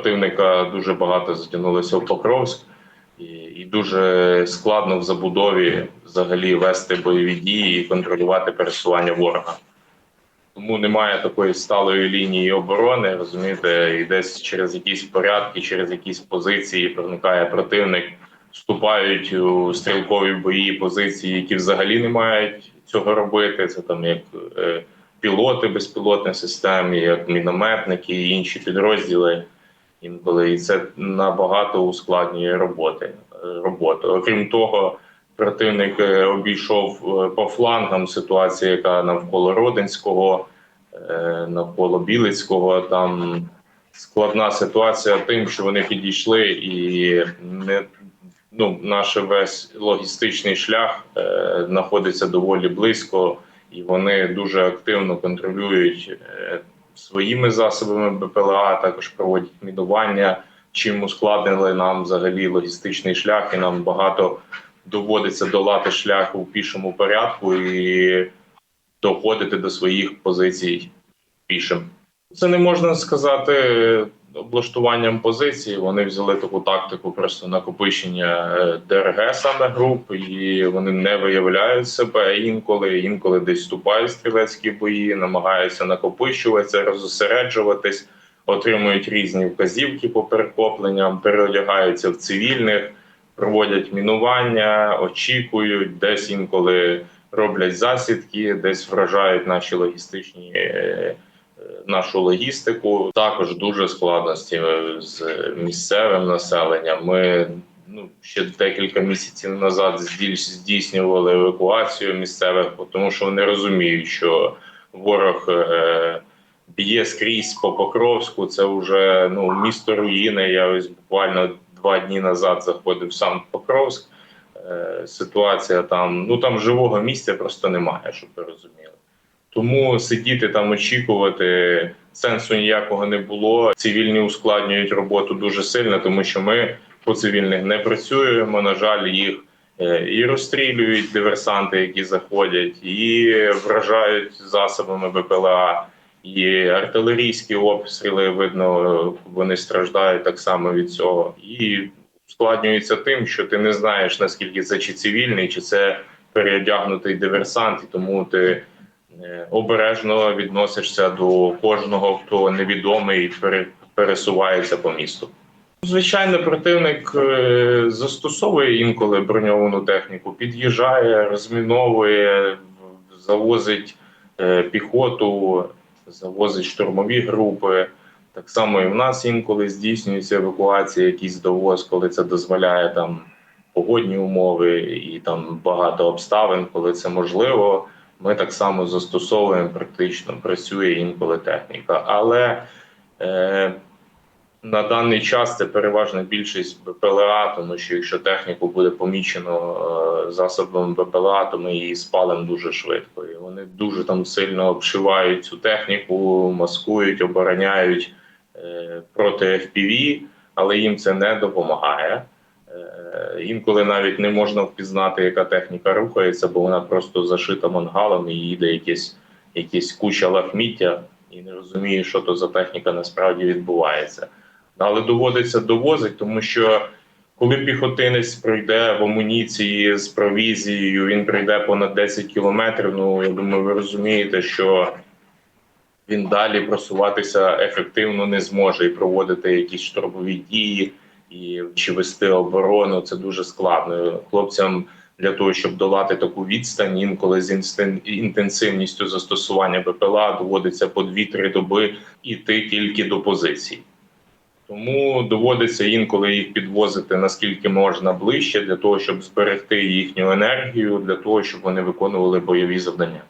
противника дуже багато затягнулося в Покровськ, і, дуже складно в забудові взагалі вести бойові дії і контролювати пересування ворога. Тому немає такої сталої лінії оборони, розумієте, і десь через якісь порядки, через якісь позиції проникає противник, вступають у стрілкові бої позиції, які взагалі не мають цього робити. Це там як е, пілоти безпілотних систем, як мінометники і інші підрозділи. Інколи і це набагато ускладнює роботи роботу. Окрім того, противник е, обійшов е, по флангам ситуація, яка навколо Родинського, е, навколо Білицького. Там складна ситуація тим, що вони підійшли і не ну, наш весь логістичний шлях е, знаходиться доволі близько, і вони дуже активно контролюють своїми засобами БПЛА, також проводять мінування, чим ускладнили нам взагалі логістичний шлях, і нам багато доводиться долати шлях у пішому порядку і доходити до своїх позицій пішим. Це не можна сказати облаштуванням позицій. Вони взяли таку тактику просто накопичення е, ДРГ саме груп, і вони не виявляють себе інколи. Інколи десь вступають стрілецькі бої, намагаються накопичуватися, розосереджуватись, отримують різні вказівки по перехопленням, переодягаються в цивільних, проводять мінування, очікують, десь інколи роблять засідки, десь вражають наші логістичні. Е, нашу логістику. Також дуже складності з місцевим населенням. Ми ну ще декілька місяців назад здійснювали евакуацію місцевих, тому що вони розуміють, що ворог е, б'є скрізь по Покровську. Це вже ну місто руїни. Я ось буквально два дні назад заходив сам Покровськ. Е, Ситуація там, ну там живого місця просто немає, щоб ви розуміли. Тому сидіти там, очікувати сенсу ніякого не було. Цивільні ускладнюють роботу дуже сильно, тому що ми по цивільних не працюємо. На жаль, їх е, і розстрілюють диверсанти, які заходять, і вражають засобами БПЛА, і артилерійські обстріли. Видно, вони страждають так само від цього. І ускладнюється тим, що ти не знаєш наскільки це чи цивільний, чи це переодягнутий диверсант, і тому ти обережно відносишся до кожного, хто невідомий і пересувається по місту. Звичайно, противник е, застосовує інколи броньовану техніку, під'їжджає, розміновує, завозить е, піхоту, завозить штурмові групи. Так само і в нас інколи здійснюється евакуація, якийсь довоз, коли це дозволяє там погодні умови і там багато обставин, коли це можливо. Ми так само застосовуємо практично, працює інколи техніка. Але е, на даний час це переважна більшість БПЛА, тому що якщо техніку буде помічено е, засобами БПЛА, то ми її спалимо дуже швидко. І вони дуже там сильно обшивають цю техніку, маскують, обороняють е, проти FPV, але їм це не допомагає. Е, Інколи навіть не можна впізнати, яка техніка рухається, бо вона просто зашита мангалом і їде якесь, якесь куча лахміття, і не розуміє, що то за техніка насправді відбувається. Але доводиться довозити, тому що коли піхотинець пройде в амуніції з провізією, він пройде понад 10 кілометрів. Ну я думаю, ви розумієте, що він далі просуватися ефективно не зможе і проводити якісь штурмові дії і чи вести оборону. Це дуже складно. Хлопцям для того, щоб долати таку відстань, інколи з інтенсивністю застосування БПЛА доводиться по 2-3 доби іти тільки до позицій. Тому доводиться інколи їх підвозити наскільки можна ближче для того, щоб зберегти їхню енергію, для того, щоб вони виконували бойові завдання.